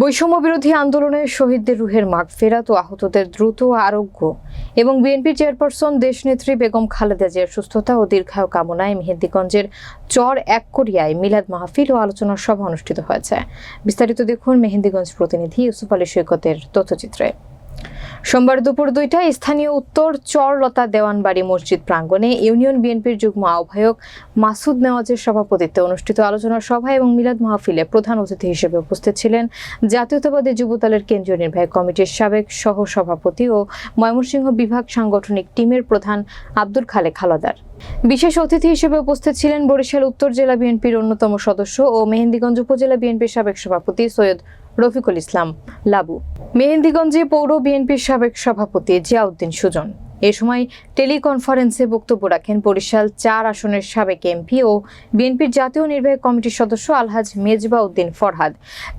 বৈষম্য বিরোধী আন্দোলনে শহীদদের রুহের মাগ ফেরাত ও আহতদের দ্রুত আরোগ্য এবং বিএনপির চেয়ারপারসন দেশনেত্রী বেগম খালেদা জিয়ার সুস্থতা ও দীর্ঘায়ু কামনায় মেহেন্দিগঞ্জের চর এক কোরিয়ায় মিলাদ মাহফিল ও আলোচনা সভা অনুষ্ঠিত হয়েছে। বিস্তারিত দেখুন মেহেন্দিগঞ্জ প্রতিনিধি ইউসুফ আলী সৈকতের তথ্যচিত্রে। সোমবার দুপুর দুইটায় স্থানীয় উত্তর চরলতা দেওয়ানবাড়ি মসজিদ প্রাঙ্গণে ইউনিয়ন বিএনপির যুগ্ম আহ্বায়ক মাসুদ নেওয়াজের সভাপতিত্বে অনুষ্ঠিত আলোচনা সভা এবং মিলাদ মাহফিলে প্রধান অতিথি হিসেবে উপস্থিত ছিলেন জাতীয়তাবাদী যুবদলের কেন্দ্রীয় নির্বাহী কমিটির সাবেক সহ সভাপতি ও ময়মনসিংহ বিভাগ সাংগঠনিক টিমের প্রধান আব্দুল খালেক হালাদার। বিশেষ অতিথি হিসেবে উপস্থিত ছিলেন বরিশাল উত্তর জেলা বিএনপির অন্যতম সদস্য ও মেহেন্দিগঞ্জ উপজেলা বিএনপির সাবেক সভাপতি সৈয়দ রফিকুল ইসলাম লাবু। মেহেন্দিগঞ্জে পৌর বিএনপির সাবেক সভাপতি জিয়াউদ্দিন সুজন। এ সময় টেলিকনফারেন্সে বক্তব্য রাখেন বরিশাল চার আসনের সাবেক এমপি ও বিএনপির জাতীয় নির্বাহী কমিটির সদস্য আলহাজ মেজবা উদ্দিন ফরহাদ।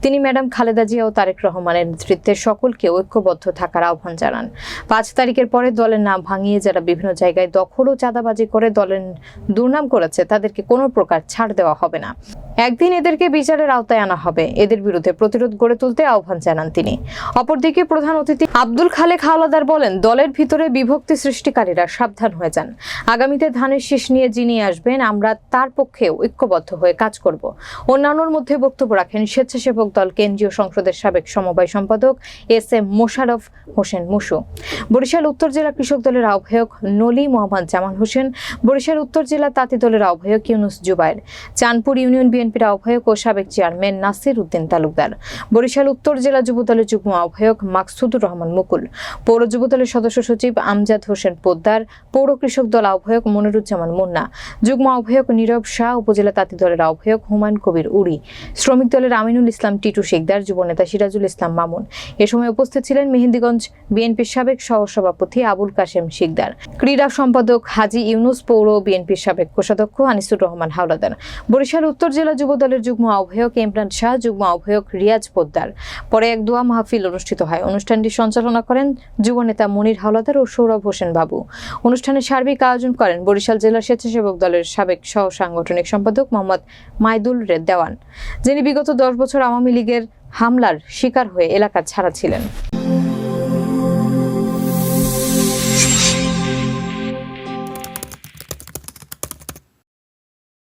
তিনি ম্যাডাম খালেদা জিয়া ও তারেক রহমানের নেতৃত্বে সকলকে ঐক্যবদ্ধ থাকার আহ্বান জানান। পাঁচ তারিখের পরে দলের নাম ভাঙিয়ে যারা বিভিন্ন জায়গায় দখল ও চাঁদাবাজি করে দলের দুর্নাম করেছে, তাদেরকে কোনো প্রকার ছাড় দেওয়া হবে না। একদিন এদেরকে বিচারের আওতায় আনা হবে। এদের বিরুদ্ধে প্রতিরোধ গড়ে তুলতে আহ্বান জানান তিনি। অপরদিকে প্রধান অতিথি আব্দুল খালেক হাওলাদার বলেন, দলের ভিতরে বিভক্তি সৃষ্টিকারীরা সাবধান হয়ে যান। আগামীতে ধানের শীষ নিয়ে যিনি আসবেন, আমরা তার পক্ষে ঐক্যবদ্ধ হয়ে কাজ করব। অন্যান্যর মধ্যে বক্তব্য রাখেন স্বেচ্ছাসেবক দল কেন্দ্রীয় সংসদের সাবেক সমবায় সম্পাদক এস এম মোশারফ হোসেন মুসু। বরিশাল উত্তর জেলা কৃষক দলের আহ্বায়ক নলি মোহাম্মদ জামান হোসেন, বরিশাল উত্তর জেলা তাঁতি দলের আহ্বায়ক ইউনুস জুবাইর চাঁদপুর ইউনিয়ন বিএনপির আহ্বায়ক ও সাবেক চেয়ারম্যান নাসির উদ্দিন তালুকদার, বরিশাল উত্তর জেলা যুব দলের যুগ্ম আহ্বায়ক মাকসুদুর রহমান মুকুল, পৌর যুব দলের সদস্য সচিব আমজাদ হোসেন পোদ্দার পৌর কৃষক দল আহ্বায়ক মনিরুজ্জামান মুন্না, যুগ্ম আহ্বায়ক নীরব শাহ, উপজেলা তাঁতি দলের আহ্বায়ক হুমায়ুন কবির উড়ি শ্রমিক দলের আমিনুল ইসলাম টিটু শিকদার যুবনেতা সিরাজুল ইসলাম মামুন। এ সময় উপস্থিত ছিলেন মেহেন্দিগঞ্জ বিএনপির সাবেক সহসভাপতি আবুল কাশেম শিকদার ক্রীড়া সম্পাদক হাজি ইউনুস পৌর বিএনপির সাবেক কোষাধ্যক্ষ আনিসুর রহমান হাওলাদার, বরিশাল উত্তর জেলা যুব দলের যুগ্ম আহ্বায়ক ইমরান শাহ, যুগ্ম আহ্বায়ক রিয়াজ পোদ্দার। পরে এক দোয়া মাহফিল অনুষ্ঠিত হয়। অনুষ্ঠানটি সঞ্চালনা করেন যুবনেতা মনির হাওলাদার ও সৌরভ হোসেন বাবু। অনুষ্ঠানে সার্বিক আয়োজন করেন বরিশাল জেলা স্বেচ্ছাসেবক দলের সাবেক সহ সাংগঠনিক সম্পাদক মোহাম্মদ মাইদুল রে দেওয়ান, যিনি বিগত দশ বছর আওয়ামী লীগের হামলার শিকার হয়ে এলাকা ছাড়া ছিলেন।